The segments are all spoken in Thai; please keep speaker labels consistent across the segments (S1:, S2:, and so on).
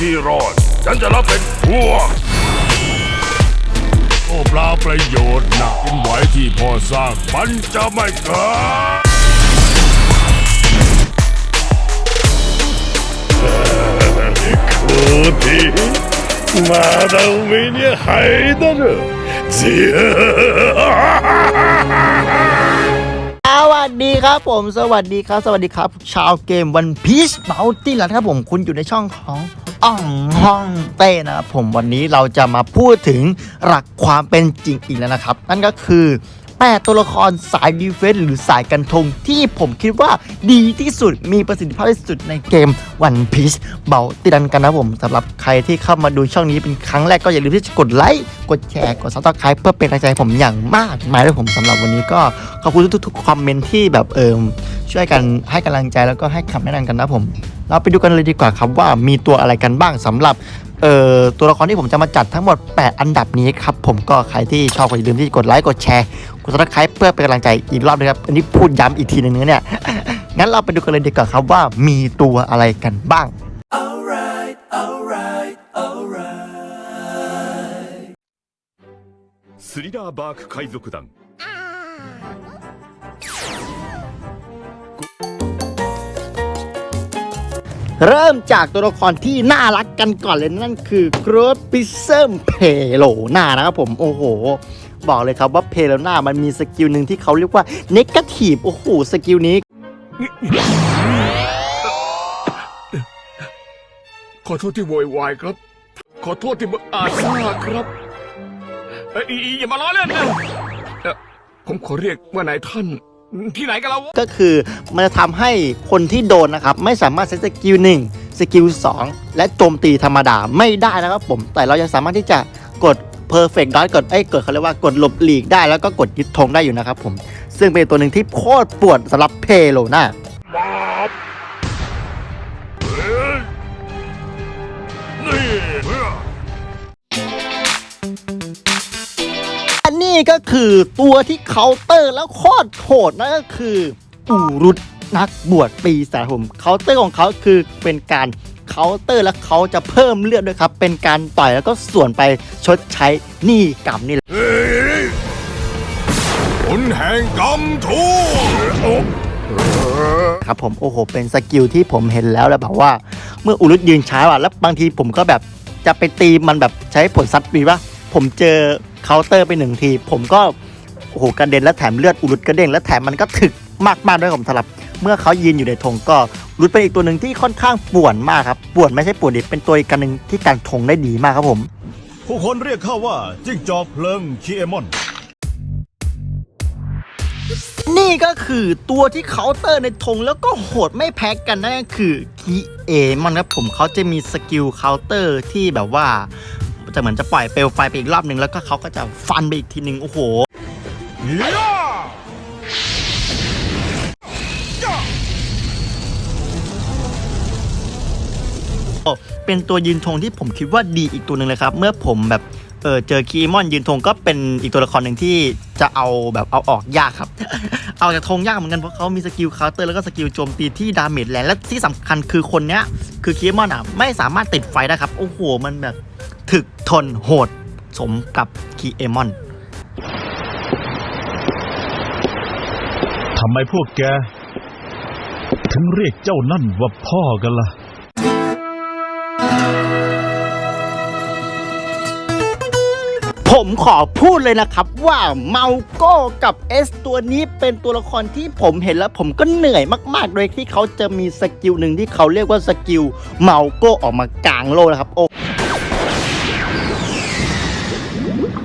S1: ที่รอด ฉันจะรับเป็นพวก โอ้เปล่าประโยชน์หนักกินไหวที่พ่อสร้างมันจะไม่เกิดคือที่มา到明年还的热姐
S2: ส วัสดีครับผม สวัสดีครับ สวัสดีครับ ชาวเกมวันพีชเบลตี้แล้วครับผมคุณอยู่ในช่องของอ่องห้องเต้นะครับผมวันนี้เราจะมาพูดถึงหลักความเป็นจริงอีกแล้วนะครับ นั่นก็คือ แปดตัวละครสายดีเฟนส์หรือสายกันทงที่ผมคิดว่าดีที่สุดมีประสิทธิภาพที่สุดในเกมวันพีชเบลตี้ดันกันนะผมสำหรับใครที่เข้ามาดูช่องนี้เป็นครั้งแรกก็อย่าลืมที่จะกดไลค์กดแชร์กดซับสไครป์เพื่อเป็นกำลังใจผมอย่างมากมายด้วยผมสำหรับวันนี้ก็ขอบคุณทุกๆคอมเมนต์ที่แบบเอิมช่วยกันให้กำลังใจแล้วก็ให้คำแนะนำกันนะผม เราไปดูกันเลยดีกว่าครับว่ามีตัวอะไรกันบ้างสำหรับ เอ่อตัวละครที่ผมจะมาจัดทั้งหมด 8 อันดับนี้ครับผมก็ใครที่ชอบก็อย่าลืมที่กดไลค์กดแชร์กดซับสไครป์เพื่อเป็นกำลังใจอีกรอบนึงครับอันนี้พูดย้ำอีกทีหนึงนะเนี่ย งั้นเราไปดูกันเลยดีกว่าครับว่ามีตัวอะไรกันบ้าง
S1: スリラーバーク海賊団
S2: เริ่มจากตัวละครที่น่ารักกันก่อนเลยนั่นคือโกรธปิเซมเพโลนานะครับผมโอ้โห บอกเลยครับว่าเพโลนามันมีสกิลหนึ่งที่เขาเรียกว่าเนกาทีฟโอ้โหสกิลนี้
S3: ขอโทษที่โวยวายครับ ขอโทษที่บังอาจซ่าครับเอ้ยอย่ามาล้อเล่นนะเอ่อผมขอเรียกว่านายท่าน ที่ไหนกันเรา
S2: ก็คือมันจะทำให้คนที่โดนนะครับ ไม่สามารถใช้สกิลหนึ่งสกิล2และโจมตีธรรมดาไม่ได้นะครับผม แต่เรายังสามารถที่จะกด perfect dodge กดเอ้กดเขาเรียกว่ากดหลบหลีกได้แล้วก็กดยึดธงได้อยู่นะครับผม ซึ่งเป็นตัวหนึ่งที่โคตรปวดสำหรับเพโลนา ก็คือตัวที่เคาน์เตอร์แล้วโคตรโหดนั่นก็คืออูรุตนักบวชปีศาจผมเคาน์เตอร์ของเขาคือเป็นการเคาน์เตอร์แล้วเขาจะเพิ่มเลือดด้วยครับ เป็นการต่อยแล้วก็ส่วนไปชดใช้หนี้กรรมนี่แหละ
S1: เฮ้ยผลแห่งกรรมทูโอ้
S2: ครับผมโอ้โห เป็นสกิลที่ผมเห็นแล้วแล้วแบบว่า เมื่ออุรุตยืนช้าว่ะแล้วบางทีผมก็แบบจะไปตีมันแบบใช้ผลซัดปีว่าผมเจอ เคาน์เตอร์ไปหนึ่งที ผมก็โอ้โหกระเด็นแล้วแถมเลือดอุรุตกระเด้งแล้วแถมมันก็ถึกมากๆด้วยผมสำหรับ เมื่อเขายืนอยู่ในธงก็อุรุตเป็นอีกตัวหนึ่งที่ค่อนข้างป่วนมากครับป่วนไม่ใช่ป่วนดิเป็นตัวอีกกันหนึ่งที่การธงได้ดีมากครับผม
S4: ผู้คนเรียกเขาว่าจิ้งจอกเพลิงคีเอมอน
S2: นี่ก็คือตัวที่เคาน์เตอร์ในธงแล้วก็โหดไม่แพ้กันนั่นก็คือคีเอมันครับผมเขาจะมีสกิลเคาน์เตอร์ที่แบบว่า จะเหมือนจะปล่อยเปลวไฟไปอีกรอบหนึ่งแล้วก็เขาก็จะฟันไปอีกทีหนึ่งโอ้โหเป็นตัวยืนธงที่ผมคิดว่าดีอีกตัวหนึ่งเลยครับ เมื่อผมแบบ เออเจอคีมอนยืนธงก็เป็นอีกตัวละครหนึ่งที่จะเอาแบบเอาออกยากครับ เอาจากธงยากเหมือนกันเพราะเขามีสกิลเคาน์เตอร์แล้วก็สกิลโจมตีที่ดาเมจแรงและที่สำคัญคือคนเนี้ย คือคีมอนอะไม่สามารถติดไฟได้ครับ โอ้โห มันแบบถึกทนโหดสมกับคีเอมอน
S4: ทำไมพวกแก ถึงเรียกเจ้านั่นว่าพ่อกันล่ะ
S2: ขอพูดเลยนะครับว่าเมาโก้กับเอสตัวนี้เป็นตัวละครที่ผมเห็นแล้วผมก็เหนื่อยมากๆ โดยที่เขาจะมีสกิลหนึ่งที่เขาเรียกว่าสกิลเมาโก้ออกมากลางโลกนะครับโอ้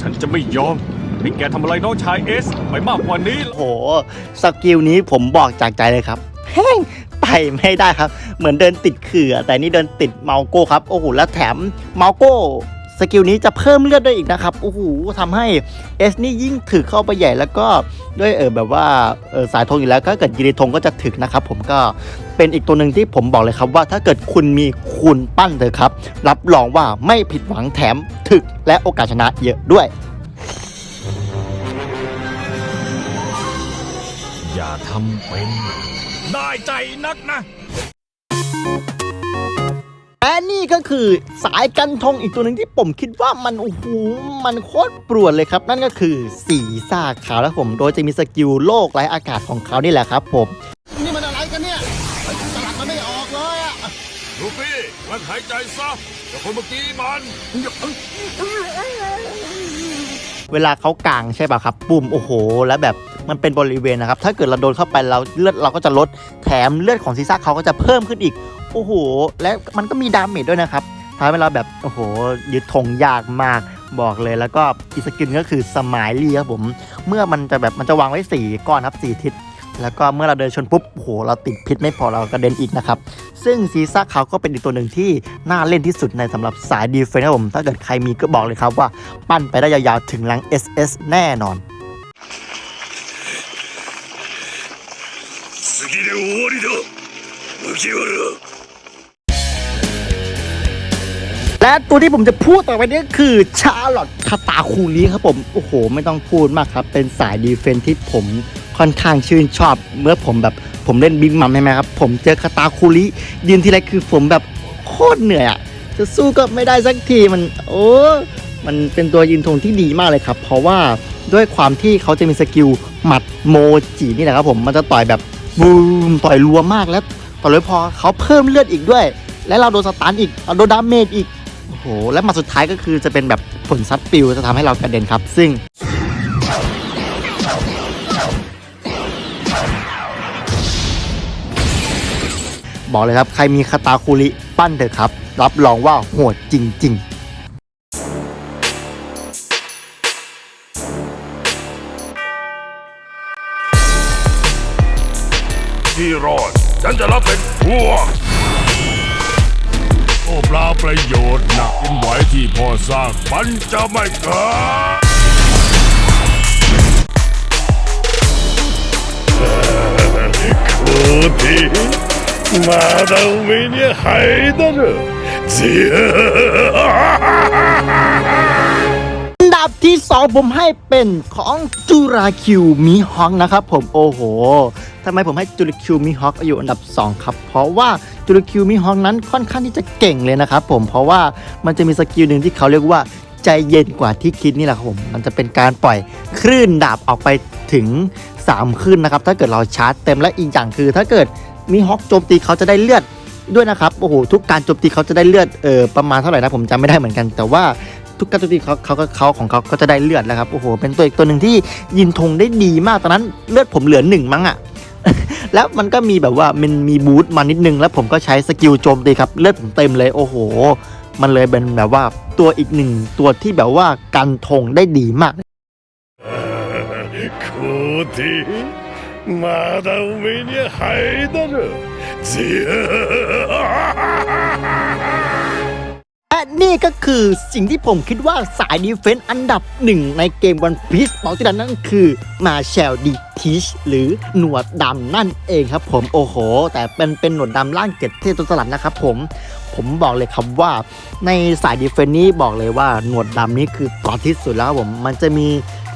S3: ฉันจะไม่ยอมให้แกทำอะไรน้องชายเอสไปมากกว่านี้
S2: โหสกิลนี้ผมบอกจากใจเลยครับแห้งไปไม่ได้ครับ เหมือนเดินติดเขื่อแต่นี่เดินติดเมาโก้ครับโอ้โหแล้วแถมเมาโก้ สกิลนี้จะเพิ่มเลือดได้อีกนะครับโอ้โหทำให้เอสนี่ยิ่งถึกเข้าไปใหญ่แล้วก็ด้วยเออแบบว่าเออสายธงอยู่แล้วก็เกิดยีริธงก็จะถึกนะครับผมก็เป็นอีกตัวหนึ่งที่ผมบอกเลยครับว่าถ้าเกิดคุณมีคุณปั้นเถอะครับ รับรองว่าไม่ผิดหวังแถมถึกและโอกาสชนะเยอะด้วย
S4: อย่าทำเป็น
S3: ได้ใจนักนะ
S2: นี่ก็คือสายกันทงอีกตัวหนึ่งที่ผมคิดว่ามันโอ้โหมันโคตรปรวดเลยครับ นั่นก็คือสีซ่าขาวแล้วผม โดยจะมีสกิลโลกไร้อากาศของเขานี่แหละครับผม
S1: นี่มันอะไรกันเนี่ยสลัดมันไม่ออกเลยอะ
S3: ลูฟี่มันหายใจซะแต่คนเมื่อกี้มัน
S2: เวลาเขากางใช่ป่ะครับปุ่มโอ้โห แล้วแบบมันเป็นบริเวณนะครับ ถ้าเกิดเราโดนเข้าไปเราเลือดเราก็จะลดแถมเลือดของซีซ่าเขาก็จะเพิ่มขึ้นอีก โอ้โห และมันก็มีดาเมจด้วยนะครับทำให้เราแบบโอ้โหยึดธงยากมากบอกเลยแล้วก็อีกสกินก็คือสมายลี่ครับผม เมื่อมันจะแบบมันจะวางไว้สี่ก้อนครับสี่ทิศ แล้วก็เมื่อเราเดินชนปุ๊บโอ้โหเราติดพิษไม่พอเรากระเด็นอีกนะครับ ซึ่งซีซ่าเขาก็เป็นอีกตัวหนึ่งที่น่าเล่นที่สุดในสำหรับสายดีเฟนส์ครับผม ถ้าเกิดใครมีก็บอกเลยครับว่า ปั้นไปได้ยาวๆ ถึงรัง SS แน่นอน
S3: 次で終わりだ麦わら
S2: และตัวที่ผมจะพูดต่อไปนี้คือชาร์ลอตคาตาคูลีครับผม โอ้โห ไม่ต้องพูดมากครับ เป็นสายดีเฟนที่ผมค่อนข้างชื่นชอบ เมื่อผมแบบผมเล่นบิ๊กมัมใช่ไหมครับ ผมเจอคาตาคูลียืนทีไรคือผมแบบโคตรเหนื่อยอะจะสู้ก็ไม่ได้สักทีมันโอ้มันเป็นตัวยืนธงที่ดีมากเลยครับ เพราะว่าด้วยความที่เขาจะมีสกิลหมัดโมจินี่แหละครับผมมันจะต่อยแบบบูมต่อยรัวมากแล้วต่อยเลยพอเขาเพิ่มเลือดอีกด้วย และเราโดนสตันอีกเราโดนดาเมจอีก โอ้โห และมาสุดท้ายก็คือจะเป็นแบบผลซัดปิวจะทำให้เรากระเด็นครับ ซึ่ง บอกเลยครับ ใครมีคาตาคุริปั้นเถอะครับ รับรองว่าโหดจริง ๆ
S3: ที่รอดฉันจะรับเป็นพวก ปล่าประโยชน์หนักเป็นไหวที่พอสร้างมันจะไม่เกิดโคติまだ上に入だろぜ
S2: อันดั บที่ 2 ผมให้เป็นของจูราคิวมิฮอกนะครับผมโอ้โหทำไมผมให้จูราคิวมิฮอกอยู่อันดับ 2 ครับ เพราะว่าจูราคิวมิฮอกนั้นค่อนข้างที่จะเก่งเลยนะครับผมเพราะว่ามันจะมีสกิลหนึ่งที่เขาเรียกว่าใจเย็นกว่าที่คิดนี่แหละครับผม มันจะเป็นการปล่อยคลื่นดาบออกไปถึง 3 คลื่นนะครับ ถ้าเกิดเราชาร์จเต็มและอีกอย่างคือ ถ้าเกิดมิฮอกโจมตีเขาจะได้เลือดด้วยนะครับ โอ้โห ทุกการโจมตีเขาจะได้เลือดเออประมาณเท่าไหร่นะผมจำไม่ได้เหมือนกัน แต่ว่า ทุกการโจมตีเขาเขาก็เขาของเขาก็จะได้เลือดแล้วครับ โอ้โห เป็นตัวอีกตัวหนึ่งที่ยินธงได้ดีมาก ตอนนั้นเลือดผมเหลือหนึ่งมั้งอะ แล้วมันก็มีแบบว่ามันมีบูทมานิดนึง แล้วผมก็ใช้สกิลโจมตีครับ เลือดผมเต็มเลย โอ้โห มันเลยเป็นแบบว่าตัวอีกหนึ่งตัวที่แบบว่ากันธงได้ดีมาก
S3: コテまだ上に入だろぜ
S2: และ นี่ก็คือสิ่งที่ผมคิดว่าสายดีเฟนต์อันดับหนึ่งในเกมวันพีซบอกที่ดันนั่นคือมาแชลดีทิชหรือหนวดดำนั่นเองครับผมโอ้โห แต่เป็นเป็นหนวดดำร่างเกตเทพตัวสลัดนะครับผม ผมบอกเลยครับว่าในสายดีเฟนนี้บอกเลยว่าหนวดดำนี้คือกอดที่สุดแล้วผมมันจะมี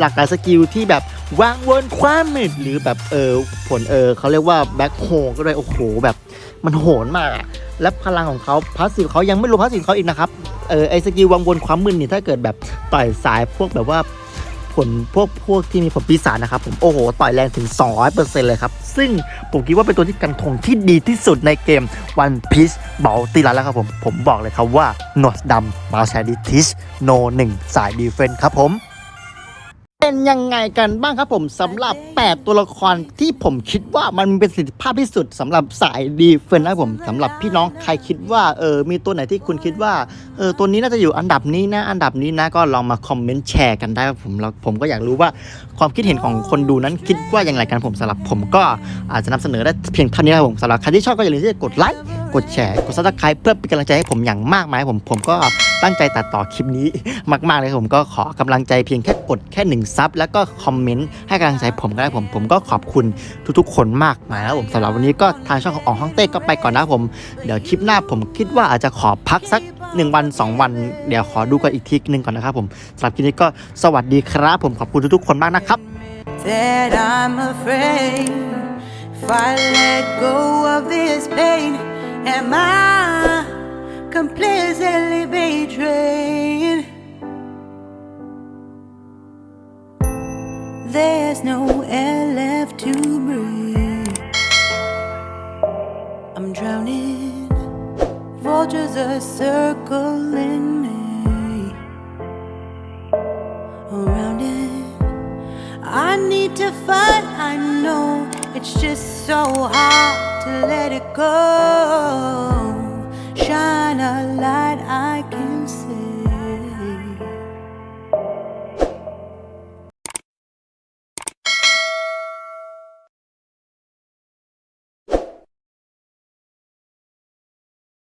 S2: หลากหลายสกิลที่แบบวางวนความมืดหรือแบบเออผลเออเขาเรียกว่าแบ็คโฮก็ได้โอ้โหแบบมันโหนมากอะและพลังของเขาพาสซีฟเขายังไม่รู้พาสซีฟเขาอีกนะครับเออไอสกิลวังวนความมึนนี่ถ้าเกิดแบบต่อยสายพวกแบบว่า ผลพวกพวกที่มีผลปีศาจนะครับผมโอ้โหต่อยแรงถึง 200%เลยครับ ซึ่งผมคิดว่าเป็นตัวที่กันทงที่ดีที่สุดในเกม One Piece เบลตีลันแล้วครับผม ผมบอกเลยครับว่าหนวดดำมาแชดิทิชโนหนึ่งสายดีเฟนครับผม เป็นยังไงกันบ้างครับผมสำหรับ 8 ตัวละครที่ผมคิดว่ามันมีประสิทธิภาพที่สุดสำหรับสายดีเฟนนะครับผมสำหรับพี่น้องใครคิดว่าเออมีตัวไหนที่คุณคิดว่าเออตัวนี้น่าจะอยู่อันดับนี้นะ อันดับนี้นะก็ลองมาคอมเมนต์แชร์กันได้ครับผมแล้วผมก็อยากรู้ว่าความคิดเห็นของคนดูนั้นคิดว่าอย่างไรกันผมสำหรับผมก็อาจจะนำเสนอได้เพียงเท่านี้ครับผมสำหรับใครที่ชอบก็อย่าลืมที่จะกดไลค์ กดแชร์ กดซับสไครป์เพื่อเป็นกำลังใจให้ผมอย่างมากมายผมผมก็ตั้งใจตัดต่อคลิปนี้มาก ๆ เลยครับผมก็ขอกำลังใจเพียงแค่กดแค่หนึ่งซับแล้วก็คอมเมนต์ให้กำลังใจผมก็ได้ผมผมก็ขอบคุณทุกๆ คนมากมายแล้วผมสำหรับวันนี้ก็ทางช่องของอองฮ่องเต้ก็ไปก่อนนะผมเดี๋ยวคลิปหน้าผมคิดว่าอาจจะขอพักสัก1วัน 2 วัน เดี๋ยวขอดูกันอีกทีนึงก่อนนะครับผมสำหรับคลิปนี้ก็สวัสดีครับ ผมขอบคุณทุกๆคนมากนะครับ
S5: that I'm afraid if I let go of this pain, am I completely betrayed. There's no air left to breathe. I'm drowning. Vultures are circling me. Around it, I need to fight. I know it's just so hard to let it go. Shine a light I can